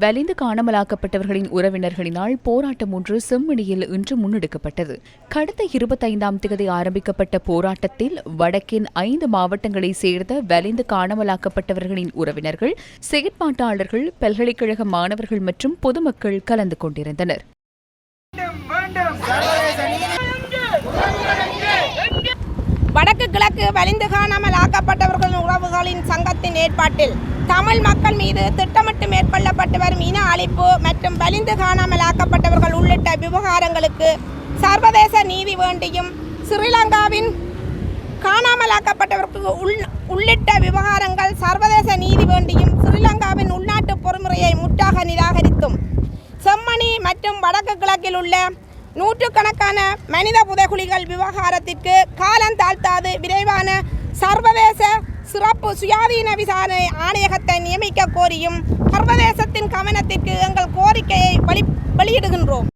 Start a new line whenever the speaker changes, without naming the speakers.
வலிந்து காணாமலாக்கப்பட்டவர்களின் உறவினர்களினால் போராட்டம் ஒன்று செம்மணியில் இன்று முன்னெடுக்கப்பட்டது. கடந்த இருபத்தைந்தாம் தேதி ஆரம்பிக்கப்பட்ட போராட்டத்தில் வடக்கின் ஐந்து மாவட்டங்களைச் சேர்ந்த வலிந்து காணாமலாக்கப்பட்டவர்களின் உறவினர்கள் செயற்பாட்டாளர்கள் பல்கலைக்கழக மாணவர்கள் மற்றும் பொதுமக்கள் கலந்து கொண்டிருந்தனர்.
வடக்கு கிழக்கு வலிந்து காணாமல் ஆக்கப்பட்டவர்களின் உறவுகளின் சங்கத்தின் ஏற்பாட்டில் தமிழ் மக்கள் மீது திட்டம் வரும் அழிப்பு மற்றும் வலிந்து காணாமல் ஆக்கப்பட்டவர்கள் உள்ளிட்ட விவகாரங்களுக்கு சர்வதேச நீதி வேண்டியும் ஸ்ரீலங்காவின் காணாமலாக்கப்பட்டவர்களுக்கு உள் உள்ளிட்ட விவகாரங்கள் சர்வதேச நீதி வேண்டியும் ஸ்ரீலங்காவின் உள்நாட்டு பொறுமுறையை முற்றாக நிராகரித்தும். செம்மணி மற்றும் வடக்கு கிழக்கில் உள்ள நூற்றுக்கணக்கான மனித புதைகுழிகள் விவகாரத்திற்கு காலம் தாழ்த்தாது. விரைவான சர்வதேச சிறப்பு சுயாதீன விசாரணை ஆணையகத்தை நியமிக்க கோரியும் சர்வதேசத்தின் கவனத்திற்கு எங்கள் கோரிக்கையை வெளி வெளியிடுகின்றோம்.